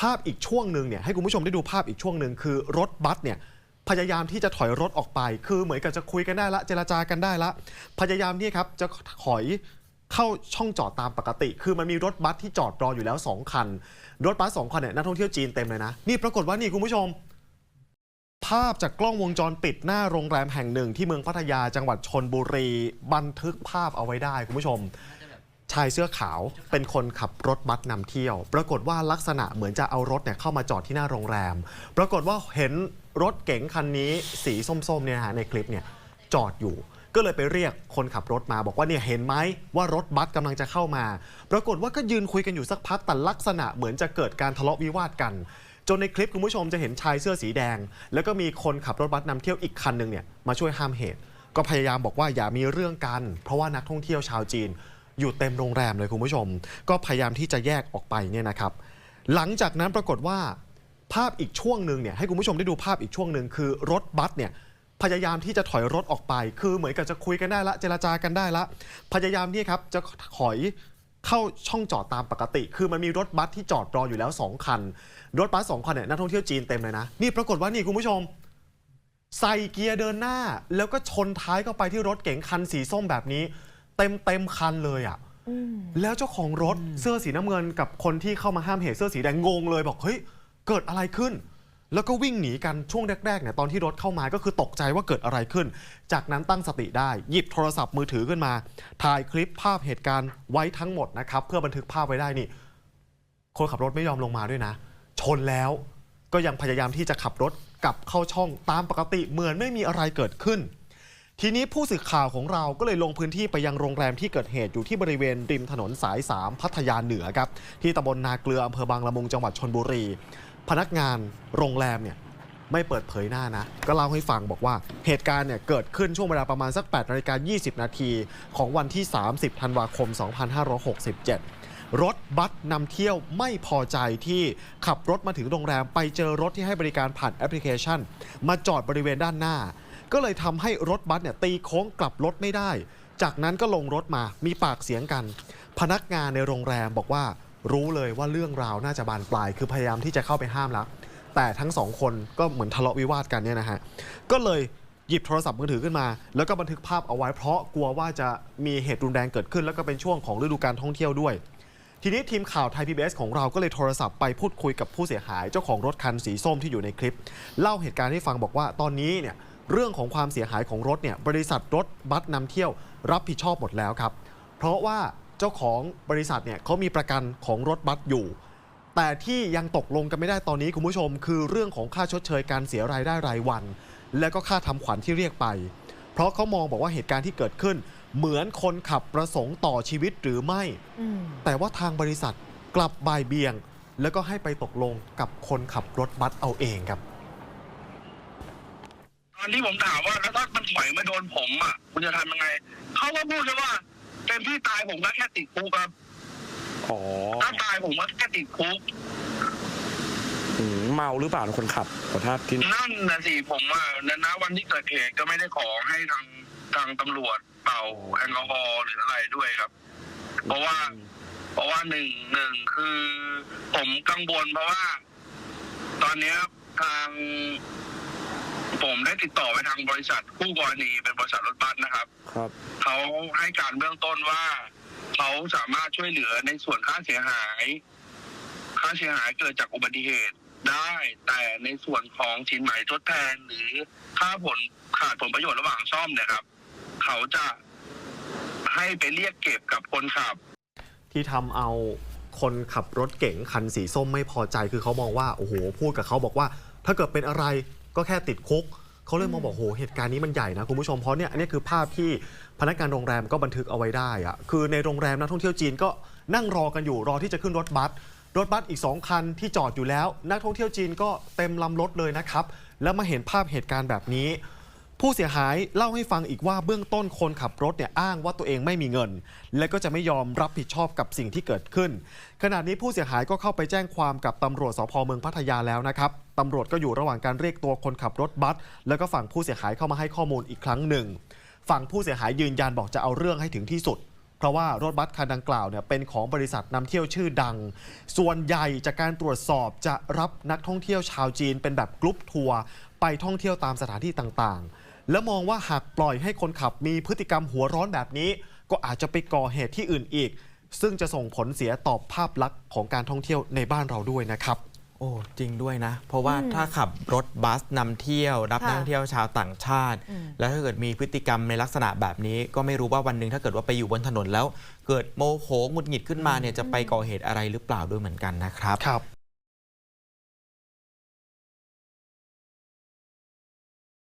ภาพอีกช่วงหนึ่งเนี่ยให้คุณผู้ชมได้ดูภาพอีกช่วงหนึ่งคือรถบัสเนี่ยพยายามที่จะถอยรถออกไป คือเหมือนกับจะคุยกันได้ละเจรจากันได้ละพยายามนี่ครับจะถอยเข้าช่องจอดตามปกติ คือมันมีรถบัสที่จอดรออยู่แล้ว 2 คัน รถบัสสองคันเนี่ยนักท่องเที่ยวจีนเต็มเลยนะ นี่ปรากฏว่านี่คุณผู้ชม ภาพจากกล้องวงจรปิดหน้าโรงแรมแห่งหนึ่งที่เมืองพัทยาจังหวัดชนบุรี บันทึกภาพเอาไว้ได้คุณผู้ชม ชายเสื้อขาวเป็นคนขับรถบัสนำเที่ยว ปรากฏว่าลักษณะเหมือนจะเอารถเนี่ยเข้ามาจอดที่หน้าโรงแรม ปรากฏว่าเห็นรถเก๋งคันนี้สีส้มๆเนี่ยนะฮะในคลิปเนี่ยจอดอยู่ ก็เลยไปเรียกคนขับรถมาบอกว่าเนี่ยเห็นไหมว่ารถบัสกำลังจะเข้ามา ปรากฏว่าก็ยืนคุยกันอยู่สักพักแต่ลักษณะเหมือนจะเกิดการทะเลาะวิวาทกัน จนในคลิปคุณผู้ชมจะเห็นชายเสื้อสีแดง แล้วก็มีคนขับรถบัสนำเที่ยวอีกคันหนึ่งเนี่ยมาช่วยห้ามเหตุ ก็พยายามบอกว่าอย่ามีเรื่องกัน เพราะว่านักท่องเที่ยวชาวจีน อยู่เต็มโรงแรมเลยคุณผู้ชม ก็พยายามที่จะแยกออกไปเนี่ยนะครับ หลังจากนั้นปรากฏว่าภาพอีกช่วงหนึ่งเนี่ยให้คุณผู้ชมได้ดูภาพอีกช่วงหนึ่งคือรถบัสเนี่ยพยายามที่จะถอยรถออกไป คือเหมือนกับจะคุยกันได้ละ เจรจากันได้ละ พยายามนี่ครับจะถอยเข้าช่องจอดตามปกติ คือมันมีรถบัสที่จอดรออยู่แล้ว 2 คัน รถบัสสองคันเนี่ยนักท่องเที่ยวจีนเต็มเลยนะ นี่ปรากฏว่านี่คุณผู้ชม ใส่เกียร์เดินหน้า แล้วก็ชนท้ายเข้าไปที่รถเก๋งคันสีส้มแบบนี้ เต็มเต็มคันเลยอะแล้วเจ้าของรถเสื้อสีน้ำเงินกับคนที่เข้ามาห้ามเหตุเสื้อสีแดงงงเลยบอกเฮ้ยเกิดอะไรขึ้น แล้วก็วิ่งหนีกันช่วงแรกๆเนี่ยตอนที่รถเข้ามาก็คือตกใจว่าเกิดอะไรขึ้น จากนั้นตั้งสติได้หยิบโทรศัพท์มือถือขึ้นมา ถ่ายคลิปภาพเหตุการณ์ไว้ทั้งหมดนะครับ เพื่อบันทึกภาพไว้ได้นี่ คนขับรถไม่ยอมลงมาด้วยนะ ชนแล้วก็ยังพยายามที่จะขับรถกลับเข้าช่องตามปกติเหมือนไม่มีอะไรเกิดขึ้น ทีนี้ผู้สื่อข่าวของเราก็เลยลงพื้นที่ไปยังโรงแรมที่เกิดเหตุอยู่ที่บริเวณริมถนนสาย 3 พัทยาเหนือครับ ที่ตำบลนาเกลืออำเภอบางละมุงจังหวัดชนบุรี พนักงานโรงแรมเนี่ยไม่เปิดเผยหน้านะ ก็เล่าให้ฟังบอกว่าเหตุการณ์เนี่ยเกิดขึ้นช่วงเวลาประมาณสัก8นาฬิกา20 นาทีของวันที่ 30 ธันวาคม 2567 รถบัสนำเที่ยวไม่พอใจที่ขับรถมาถึงโรงแรมไปเจอรถที่ให้บริการผ่านแอปพลิเคชัน มาจอดบริเวณด้านหน้า ก็เลยทำให้รถบัสเนี่ยตีโค้งกลับรถไม่ได้ จากนั้นก็ลงรถมามีปากเสียงกัน พนักงานในโรงแรมบอกว่ารู้เลยว่าเรื่องราวน่าจะบานปลาย คือพยายามที่จะเข้าไปห้ามแล้ว แต่ทั้งสองคนก็เหมือนทะเลาะวิวาทกันเนี่ยนะฮะ ก็เลยหยิบโทรศัพท์มือถือขึ้นมา แล้วก็บันทึกภาพเอาไว้เพราะกลัวว่าจะมีเหตุรุนแรงเกิดขึ้น แล้วก็เป็นช่วงของฤดูการท่องเที่ยวด้วย ทีนี้ทีมข่าวไทย PBS ของเราก็เลยโทรศัพท์ไปพูดคุยกับผู้เสียหายเจ้าของรถคันสีส้มที่อยู่ในคลิป เล่าเหตุการณ์ให้ฟังบอกว่าตอนนี้เนี่ย เรื่องของความเสียหายของรถเนี่ยบริษัทรถบัสนำเที่ยวรับผิดชอบหมดแล้วครับ เพราะว่าเจ้าของบริษัทเนี่ยเขามีประกันของรถบัสอยู่ แต่ที่ยังตกลงกันไม่ได้ตอนนี้คุณผู้ชม คือเรื่องของค่าชดเชยการเสียรายได้รายวัน และก็ค่าทำขวัญที่เรียกไป เพราะเขามองบอกว่าเหตุการณ์ที่เกิดขึ้น เหมือนคนขับประสงค์ต่อชีวิตหรือไม่อืมแต่ว่าทางบริษัทกลับบ่ายเบี่ยง แล้วก็ให้ไปตกลงกับคนขับรถบัสเอาเองครับต อนที่ผมถามว่าแล้วถ้ามันถอยมาโดนผมอะคุณจะทำยังไง เขาก็พูดแค่ว่าเต็มที่ตายผมก็แค่ติดคุกครับอ๋อถ้าตายผมก็แค่ติดคุกอืมเมาหรือเปล่าคนขับขอโทษที่นั่นนะสิผมอะนะนะ วันที่เกิดเหตุก็ไม่ได้ขอให้ทางทางตำรวจเป่าแอลกอฮอล์หรืออะไรด้วยครับ เพราะว่า เพราะว่าหนึ่งหนึ่งคือ ผมกังวลเพราะว่า ตอนเนี้ยทาง ผมได้ติดต่อไปทางบริษัทคู่กรณีเป็นบริษัทรถบัสนะครับ ครับ เขาให้การเบื้องต้นว่าเขาสามารถช่วยเหลือในส่วนค่าเสียหาย ค่าเสียหายเกิดจากอุบัติเหตุได้แต่ในส่วนของสินไหมทดแทนหรือค่าผลขาดผลประโยชน์ระหว่างซ่อมเนี่ยครับ เขาจะให้ไปเรียกเก็บกับคนขับ ที่ทำเอาคนขับรถเก๋งคันสีส้มไม่พอใจคือเขามองว่า โอ้โห พูดกับเขาบอกว่า ถ้าเกิดเป็นอะไรก็แค่ติดคุก เขาเลยมองบอกโอ้โหเหตุการณ์นี้มันใหญ่นะคุณผู้ชมเพราะเนี่ยอันนี้คือภาพที่พนักงานโรงแรมก็บันทึกเอาไว้ได้อะคือในโรงแรมนักท่องเที่ยวจีนก็นั่งรอกันอยู่รอที่จะขึ้นรถบัสรถบัสอีก 2 คันที่จอดอยู่แล้ว นักท่องเที่ยวจีนก็เต็มลำรถเลยนะครับ แล้วมาเห็นภาพเหตุการณ์แบบนี้ ผู้เสียหายเล่าให้ฟังอีกว่าเบื้องต้นคนขับรถเนี่ยอ้างว่าตัวเองไม่มีเงิน และก็จะไม่ยอมรับผิดชอบกับสิ่งที่เกิดขึ้น ขณะนี้ผู้เสียหายก็เข้าไปแจ้งความกับตำรวจสพเมืองพัทยาแล้วนะครับตำรวจก็อยู่ระหว่างการเรียกตัวคนขับรถบัสแล้วก็ฝั่งผู้เสียหายเข้ามาให้ข้อมูลอีกครั้งหนึ่ง ฝั่งผู้เสียหายยืนยันบอกจะเอาเรื่องให้ถึงที่สุดเพราะว่ารถบัสคันดังกล่าวเนี่ยเป็นของบริษัทนำเที่ยวชื่อดัง ส่วนใหญ่จากการตรวจสอบจะรับนักท่องเที่ยวชาวจีนเป็นแบบกรุ๊ปทัวร์ไปท่องเที่ยวตามสถานที่ต่างๆ และมองว่าหากปล่อยให้คนขับมีพฤติกรรมหัวร้อนแบบนี้ ก็อาจจะไปก่อเหตุที่อื่นอีก ซึ่งจะส่งผลเสียต่อภาพลักษณ์ของการท่องเที่ยวในบ้านเราด้วยนะครับ โอ้จริงด้วยนะ เพราะว่าถ้าขับรถบัสนำเที่ยว รับค่ะนักท่องเที่ยวชาวต่างชาติอืมแล้วถ้าเกิดมีพฤติกรรมในลักษณะแบบนี้ ก็ไม่รู้ว่าวันหนึ่งถ้าเกิดว่าไปอยู่บนถนนแล้ว เกิดโมโหหงุดหงิดขึ้นมาเนี่ยจะไปก่อเหตุอะไรหรือเปล่าด้วยเหมือนกันนะครับ ครับ